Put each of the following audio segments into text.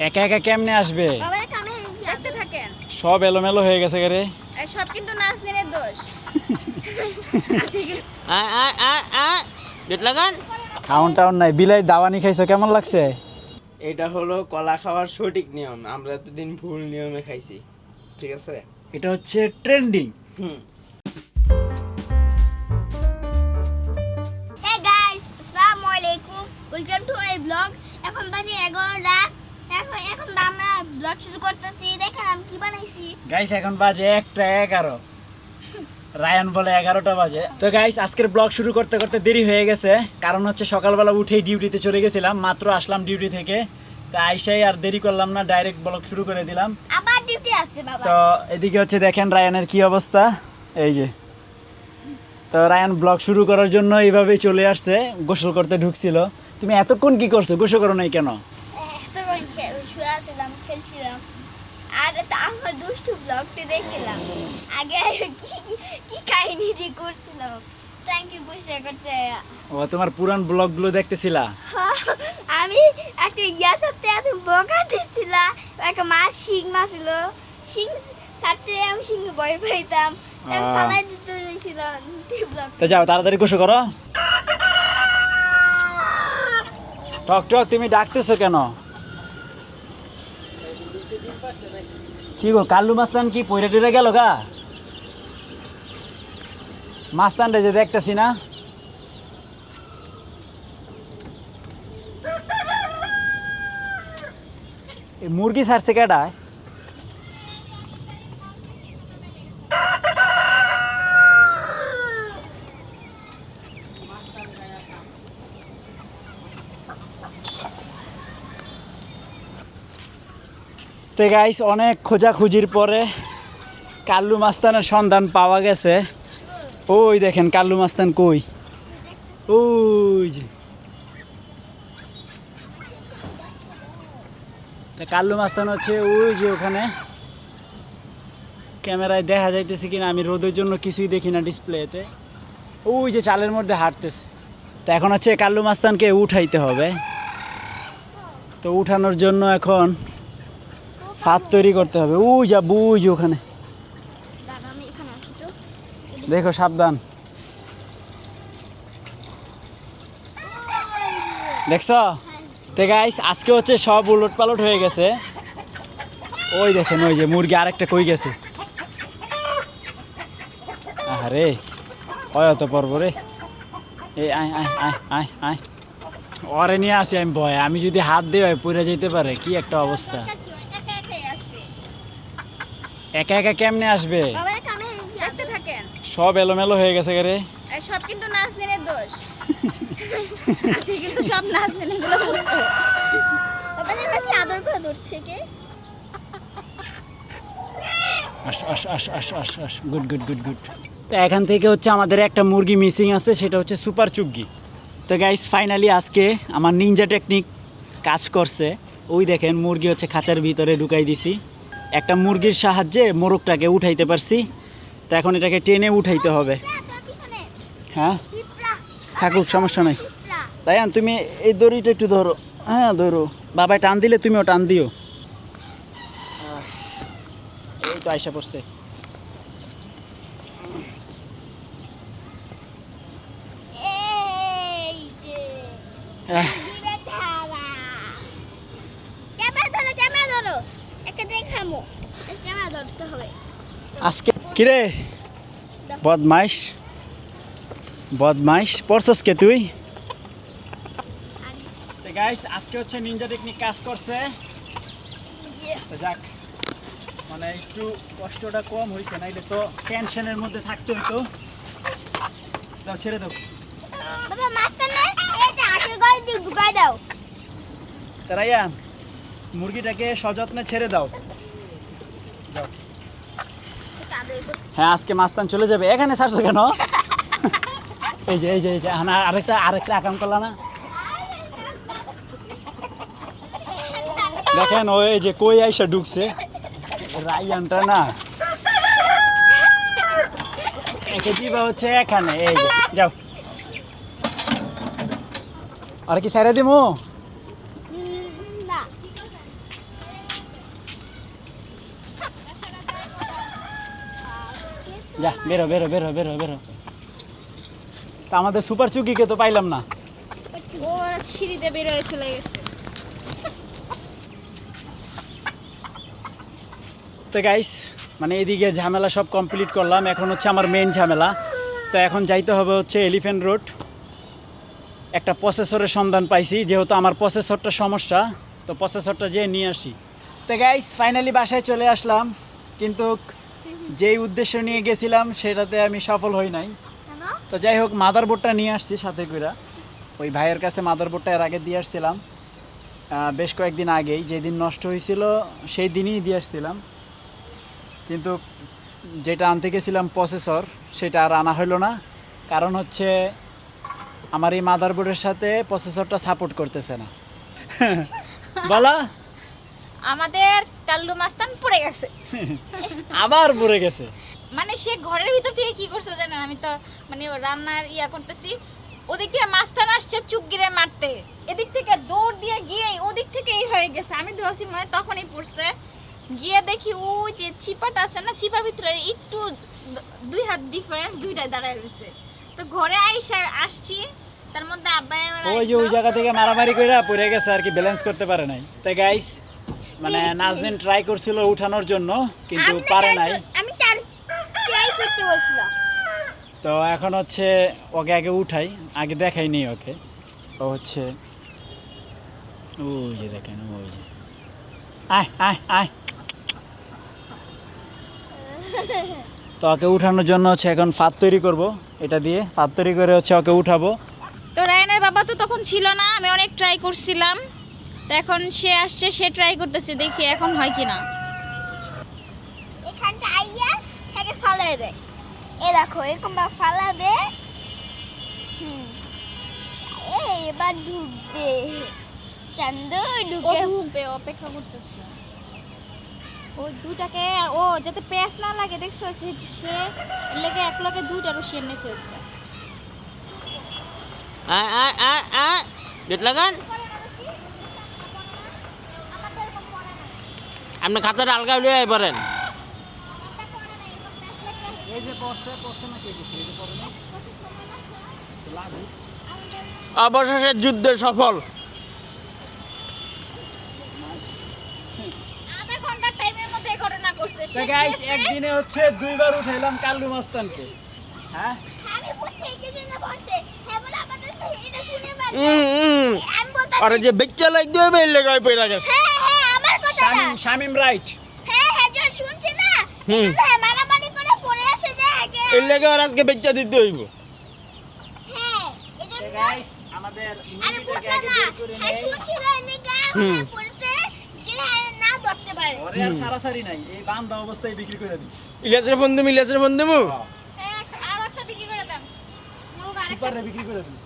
একা একা কেমনে আসবে? দেখতে থাকেন। সব এলোমেলো হয়ে গেছে রে? সব কিন্তু নাজনীনের দোষ। আছে কিন্তু আয় আয় আয় আয়। গেট লাগান। খাউন টাউন নাই। বিলাই দাওয়ানি খাইছো কেমন লাগছে? এটা হলো কলা খাওয়ার সঠিক নিয়ম। আমরা এতদিন ভুল নিয়মে খাইছি। ঠিক আছে? এটা হচ্ছে ট্রেন্ডিং হুম। হে গাইস আসসালামু আলাইকুম। ওয়েলকাম টু মাই ব্লগ এখন বাজে এগারোটা। এখন এখন আমরা ব্লগ শুরু করতেছি। দেখেন আমি কি বানাইছি। গাইস এখন বাজে একটা এগারো। রায়ান বলে এগারোটা বাজে। তো গাইস আজকের ব্লগ শুরু করতে করতে দেরি হয়ে গেছে। কারণ হচ্ছে সকালবেলা উঠেই ডিউটিতে চলে গেছিলাম। মাত্র আসলাম ডিউটি থেকে। তা আইসাই আর দেরি করলাম না ডাইরেক্ট ব্লগ শুরু করে দিলাম। আবার ডিউটি আছে বাবা। তো এদিকে হচ্ছে দেখেন রায়ানের কি অবস্থা। এই যে। তো রায়ান ব্লগ শুরু করার জন্য এইভাবেই চলে আসছে। গোসল করতে ঢুকছিল। তুমি এতক্ষণ কি করছ? গোসল করো নাই কেন তখন খে- শুয়ে আছিলাম খেলছিলাম আর তা দুষ্টু ব্লগটি দেখছিলাম আগে কি কি- কাহিনী যে করছিলাম? ইউ বসে করতে। ও তোমার পুরান ব্লগগুলো দেখতেছিলা? আমি একটা ইয়া সাথে এত বকা দিছিল একটা মাছ শিং মাছ ছিল। শিং সাথে আমি শিং ভয় পাইতাম। ফালাই দিতে দিয়েছিল তো যাও তাড়াতাড়ি গোসল করো। টক টক তুমি ডাকতেছো কেন? কি গো, কাল্লু মাস্তান কি পয়রা টইরা গেল গা? মাস্তানটা যে দেখতেছি না। মুরগি সারছে কেডা তো গাইস অনেক খোঁজাখুঁজির পরে কাল্লু মাস্তানের সন্ধান পাওয়া গেছে। ওই দেখেন, কাল্লু মাস্তান কই? ওই তা কাল্লু মাস্তান হচ্ছে ওই যে ওখানে। ক্যামেরায় দেখা যাইতেছে কিনা, আমি রোদের জন্য কিছুই দেখি না ডিসপ্লেতে। ওই যে চালের মধ্যে হাঁটতেছে। তো এখন হচ্ছে কাল্লু মাস্তানকে উঠাইতে হবে। তো উঠানোর জন্য এখন ফাঁদ তৈরি করতে হবে। উই যা বুঝ ওখানে। দেখো, সাবধান। দেখছ? তো গাইস আজকে হচ্ছে সব উলট পালট হয়ে গেছে। ওই দেখেন, ওই যে মুরগি আরেকটা কই গেছে? আরে হয় তো পর্ব রে। এই, আয় আয় আয় আয় আয়। ওরে নিয়ে আসি আমি ভয়। আমি যদি হাত দিয়ে পড়ে যেতে পারে। কি একটা অবস্থা। একা একা কেমনে আসবে? বাবা কামে দেখতে থাকেন। সব এলোমেলো হয়ে গেছে রে সব কিন্তু নাজনীনের দোষ। আছে কিন্তু সব নাজনীনেরগুলো বুঝতে বাবা আদর করে ধরছে কে? আস আস আস আস আস আস গুড গুড গুড গুড তো এখান থেকে হচ্ছে আমাদের একটা মুরগি মিসিং আছে সেটা হচ্ছে সুপার চুগ্গি। তো গাইস ফাইনালি আজকে আমার নিনজা টেকনিক কাজ করছে। ওই দেখেন মুরগি হচ্ছে খাঁচার ভিতরে ঢুকাই দিছি। একটা মুরগির সাহায্যে মোরগটাকে উঠাইতে পারছি। তো এখন এটাকে টেনে উঠাইতে হবে। হ্যাঁ? থাকুক সমস্যা নাই। রায়ান তুমি এই দড়িটা একটু ধরো। হ্যাঁ ধরো। বাবাই টান দিলে তুমিও টান দিও। এই তো আইসা পড়ছে। এই যে আহ, দিবে ধারা ক্যামেরা ধরো ক্যামেরা ধরো একটা দেখামো ক্যামেরা ধরতে হবে আজকে কিরে? বদমাইশ। বদমাইশ। পড়ছস কে তুই? গাইস আজকে হচ্ছে নিনজা টেকনিক কাজ করছে। তো যাক মানে একটু কষ্টটা কম হয়েছে নাইলে তো টেনশনের মধ্যে থাকতে হইতো। দাও ছেড়ে দাও। বাবা মাস্টার না যে আটের ঘরে দিয়ে ঢুকাই দাও। তারাইয়ান মুরগিটাকে সযত্নে ছেড়ে দাও। যাও। হ্যাঁ আজকে মাস্তান চলে যাবে। এখানে ছাড়ছো কেন? এই যে এই যে এই যে হ্যাঁ, আরেকটা আরেকটা আকাম করলা না? দেখেন ওই যে কই আইসা ঢুকছে? রাইয়ানটা না। একে দিবা হচ্ছে এখানে এই যে যাও। আর কি সাইরা দিমু উম, না যা বেরো বেরো বেরো বেরো বেরো। তা আমাদের সুপার চুকিকে তো পাইলাম না। ওর সিঁড়িতে বেরোয় চলে গেছে। তো গাইস মানে এদিকে ঝামেলা সব কমপ্লিট করলাম। এখন হচ্ছে আমার মেন ঝামেলা। তো এখন যাইতে হবে হচ্ছে এলিফেন্ট রোড একটা প্রসেসরের সন্ধান পাইছি যেহেতু আমার প্রসেসরটা সমস্যা তো প্রসেসরটা যেয়ে নিয়ে আসি। তো গাইস ফাইনালি বাসায় চলে আসলাম। কিন্তু যেই উদ্দেশ্য নিয়ে গেছিলাম সেটাতে আমি সফল হই নাই। তো যাই হোক মাদারবোর্ডটা নিয়ে আসছি সাথে কইরা। ওই ভাইয়ের কাছে মাদারবোর্ডটা এর আগে দিয়ে আসছিলাম। বেশ কয়েকদিন আগেই যেদিন নষ্ট হয়েছিল সেই দিনই দিয়ে আসছিলাম। কিন্তু যেটা আনতে গেছিলাম প্রসেসর সেটা আর আনা হলো না। কারণ হচ্ছে আমার এই মাদারবোর্ডের সাথে প্রসেসরটা সাপোর্ট করতেছে না। বলা। আমাদের কাল্লু মাস্তান পড়ে গেছে। আবার পড়ে গেছে। মানে সে ঘরের ভিতর থেকে কি করছে জানেন? আমি তো মানে রান্নার ইয়া করতেছি। ওদিক থেকে মাস্তান আসছে চুপ গিরে মারতে। এদিক থেকে দৌড় দিয়ে গিয়ে ওদিক থেকে এই হয়ে গেছে। আমি মানে তখনই পড়ছে। গিয়ে দেখি ওই যে চিপাটা আছে না চিপার ভিতরে একটু দুই হাত ডিফারেন্স দুইটাই দাঁড়ায় রয়েছে। তো ঘরে আইসা আসছি তার মধ্যে আব্বাই ওই যে ওই জায়গা থেকে মারামারি করে পড়ে গেছে আর কি ব্যালেন্স করতে পারে নাই। তাই গাইস মানে। নাজদিন ট্রাই করছিল উঠানোর জন্য কিন্তু পারে নাই। আমি ট্রাই করতে বলছিলাম। তো এখন হচ্ছে ওকে আগে উঠাই আগে দেখাইনি ওকে। ও হচ্ছে ওই যে দেখেন ওই যে। আয় আয় আয়। তো ওকে উঠানোর জন্য হচ্ছে এখন ফাত তৈরি করব এটা দিয়ে ফাত তৈরি করে হচ্ছে ওকে উঠাবো। তো রায়নের বাবা তো তখন ছিল না আমি অনেক ট্রাই করছিলাম। তো এখন সে আসছে সে ট্রাই করতেছে দেখি এখন হয় কি না এখানটা আইয়া তাকে ফালাই দেয়। এ দেখো এরকম বা ফালাবে হুম এবার ঢুকবে। চান্দ ও ঢুকে ঢুকবে অপেক্ষা করতেছে। ওই দুটাকে ও যাতে না লাগে দেখছ? সে সে লেগে এক লগে দুইটা রুশি এমনি ফেলছে। আয় আয় আয় আয় গেট লাগান। আপনি খাতাটা আলগা লিয়ে আয় পারেন। অবশেষে যুদ্ধে সফল। একদিনে হচ্ছে দুইবার উঠাইলাম কাল্লু মাস্তানকে। হ্যাঁ? হ্যাঁ। আরে যে বেচ্চা লাগ দিয়ে বেল পড়ে গেছে হ্যাঁ হ্যাঁ আমার কথাটা শামিম শামিম রাইট। হ্যাঁ হ্যাঁ যে শুনছি না? হুম। হ্যাঁ মারামারি করে পড়ে আছে যে এর লেগে আর আজকে বেচ্চা দিতে হইব। হ্যাঁ এজন্য গাইস আমাদের আরে বুঝলাম না। হ্যাঁ শুনছি না এলিগা হ্যাঁ পড়েছে। যে হ্যাঁ না ধরতে পারে। ওরে আর সারাসারি নাই। এই বান্ধা অবস্থায় বিক্রি করে দিই। ইলিয়াসের ফোন দিমু ইলিয়াসের ফোন দিমু আর একটা বিক্রি করে দেন মুরগ আরেকটা সুপারে বিক্রি করে দিই।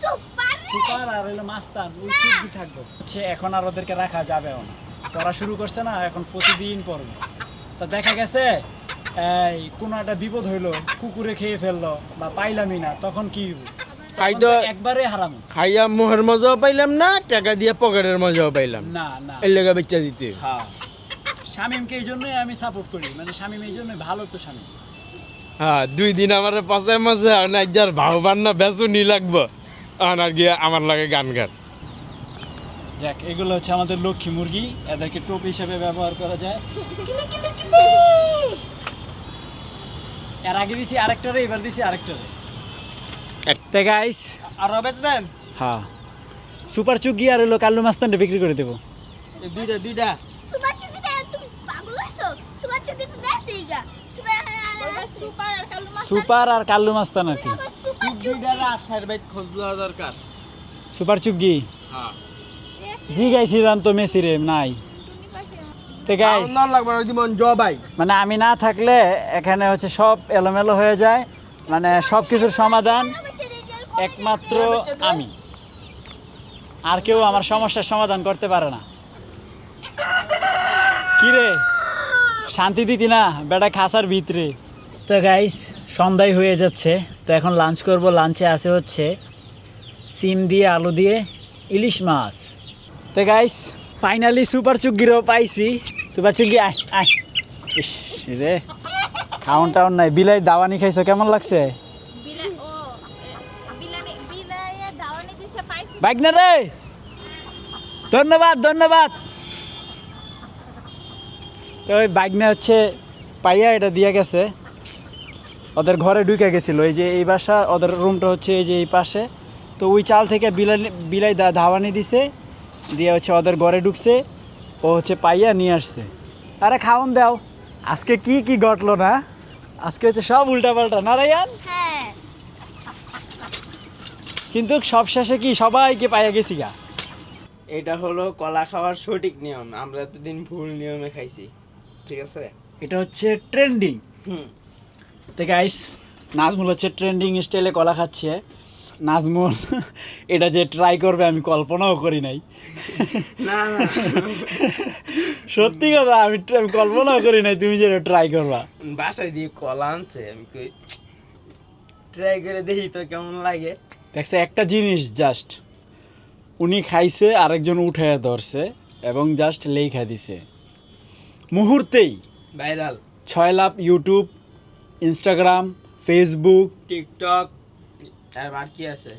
সুপার? সুপার আর হলো মাস্তান ওই চুক্তি থাকব। হচ্ছে এখন আর ওদেরকে রাখা যাবেও না। পড়া শুরু করছে না এখন প্রতিদিন পড়বে। তা দেখা গেছে এই কোনো একটা বিপদ হইল কুকুরে খেয়ে ফেলল বা পাইলামই না তখন কি হইব? খাই তখন তো তো একবারে হারাম। খাইয়া মোহের মজাও পাইলাম না টাকা দিয়ে পকেটের মজাও পাইলাম। না না। এর লেগে বেচ্চা দিতে। হ্যাঁ। শামিমকে এই জন্যই আমি সাপোর্ট করি। মানে শামিম এই জন্যই ভালো তো শামিম। হ্যাঁ দুই দিন আমার পাশে মাসে না যার ভাও বান্না বেসুনি লাগবো। আর আর গিয়ে আমার লাগে গান গান যাক এগুলো হচ্ছে আমাদের লক্ষ্মী মুরগি। এদেরকে টোপ হিসেবে ব্যবহার করা যায়। এর আগে দিছি আরেকটারে এবার দিছি আরেকটারে। একটা গাইস আর বেচবেন হ্যাঁ। সুপার চুগি আর হলো কাল্লু মাস্তানটা বিক্রি করে দেবো। দুইটা দুইটা। সুপার চুকিতে তুমি পাগল হইছো সুপার চুকিতে দেখছি গা। সুপার সুপার আর কাল্লু মাছ সুপার আর কাল্লু মাস্তান আর কি। সুপার চুগি। জি গাইছি জান তো মেসি রে নাই মানে আমি না থাকলে এখানে হচ্ছে সব এলোমেলো হয়ে যায়। মানে সব কিছুর সমাধান একমাত্র আমি। আর কেউ আমার সমস্যার সমাধান করতে পারে না। কি রে শান্তি দিতি না বেটা খাসার ভিতরে। তো গাইস সন্ধ্যায় হয়ে যাচ্ছে। তো এখন লাঞ্চ করব। লাঞ্চে আছে হচ্ছে সিম দিয়ে আলু দিয়ে ইলিশ মাছ। তো গাইস ফাইনালি সুপার চুগিরও পাইছি। সুপার চুগি আয় আয়। ইস রে। খাওন টাউন নাই। বিলাই দাওয়ানি খাইছো কেমন লাগছে? বাইক না রে! ধন্যবাদ ধন্যবাদ। তো ওই বাইক না হচ্ছে পাইয়া এটা দিয়ে গেছে। ওদের ঘরে ঢুকে গেছিল। এই যে এই বাসা ওদের রুমটা হচ্ছে এই যে এই পাশে। তো ওই চাল থেকে বিলাই বিলাই দা- ধাওয়ানি দিছে। দিয়ে হচ্ছে ওদের ঘরে ঢুকছে ও হচ্ছে পাইয়া নিয়ে আসছে। আরে খাওন দাও আজকে কি কি ঘটলো না? আজকে হচ্ছে সব উল্টাপাল্টা। না রায়ান? হ্যাঁ। কিন্তু সব শেষে কি সবাইকে পাইয়া গেছি গা? এটা হলো কলা খাওয়ার সঠিক নিয়ম। আমরা এতদিন ভুল নিয়মে খাইছি। ঠিক আছে? এটা হচ্ছে ট্রেন্ডিং। হুম। তো গাইস নাজমুল হচ্ছে ট্রেন্ডিং স্টাইলে কলা খাচ্ছে। নাজমুল এটা যে ট্রাই করবে আমি কল্পনাও করি নাই। সত্যি কথা আমি আমি কল্পনাও করি নাই তুমি যে ট্রাই করবা। বাসায় দিয়ে কলা আনছে আমি কই ট্রাই করে দেখি তো কেমন লাগে। দেখছে একটা জিনিস জাস্ট উনি খাইছে আরেকজন উঠে ধরছে এবং জাস্ট লেখা দিছে। মুহূর্তেই ভাইরাল ছয় লাভ ইউটিউব ইনস্টাগ্রাম ফেসবুক টিকটক আর আর কি আছে?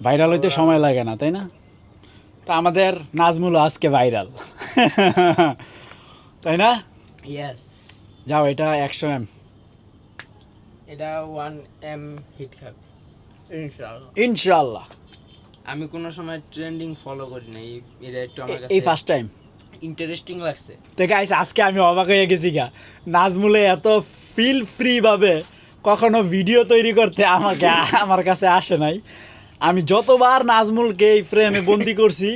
ভাইরাল হইতে সময় লাগে না তাই না? তো আমাদের নাজমুল আজকে ভাইরাল তাই না? ইয়েস যাও এটা একশো এম এটা ওয়ান এম হিট খাবে। ইনশাআল্লাহ। ইনশাল্লাহ আমি কোনো সময় ট্রেন্ডিং ফলো করি না এই এটা একটু আমার কাছে এই ফার্স্ট টাইম ইন্টারেস্টিং লাগছে। তো গাইস আজকে আমি অবাক হয়ে গেছি গা। নাজমুলে এত ফিল ফ্রি ভাবে কখনো ভিডিও তৈরি করতে আমাকে, আমার কাছে আসে নাই। আমি যতবার নাজমুলকে এই ফ্রেমে বন্দি করছি,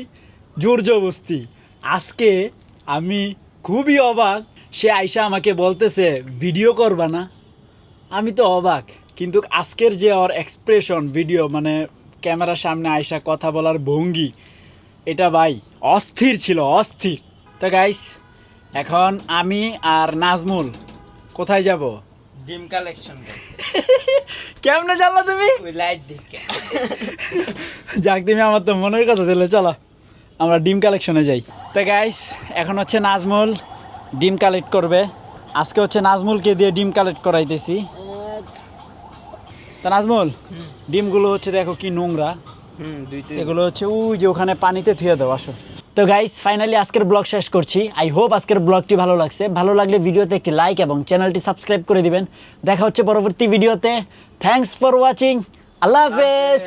জোর জবস্তি আজকে আমি খুবই অবাক। সে আইসা আমাকে বলতেছে ভিডিও করবা না? আমি তো অবাক, কিন্তু আজকের যে ওর এক্সপ্রেশন ভিডিও মানে ক্যামেরার সামনে আইসা কথা বলার ভঙ্গি, এটা ভাই অস্থির ছিল, অস্থির। তো গাইস এখন আমি আর নাজমুল কোথায় যাব? ডিম কালেকশন কেমনে জানলা তুমি? ওই লাইট দিকে যাক তুমি আমার তো মনের কথা দিলে চলো। আমরা ডিম কালেকশনে যাই। তো গাইস এখন হচ্ছে নাজমুল ডিম কালেক্ট করবে। আজকে হচ্ছে নাজমুলকে দিয়ে ডিম কালেক্ট করাইতেছি। তো নাজমুল ডিমগুলো হচ্ছে দেখো কি নোংরা। দুই এগুলো হচ্ছে ওই যে ওখানে পানিতে ধুয়ে দাও আসো। তো গাইস ফাইনালি আজকের ব্লগ শেষ করছি। আই হোপ আজকের ব্লগটি ভালো লাগছে। ভালো লাগলে ভিডিওতে একটি লাইক এবং চ্যানেলটি সাবস্ক্রাইব করে দিবেন। দেখা হচ্ছে পরবর্তী ভিডিওতে থ্যাংকস ফর ওয়াচিং আল্লাহ হাফেজ।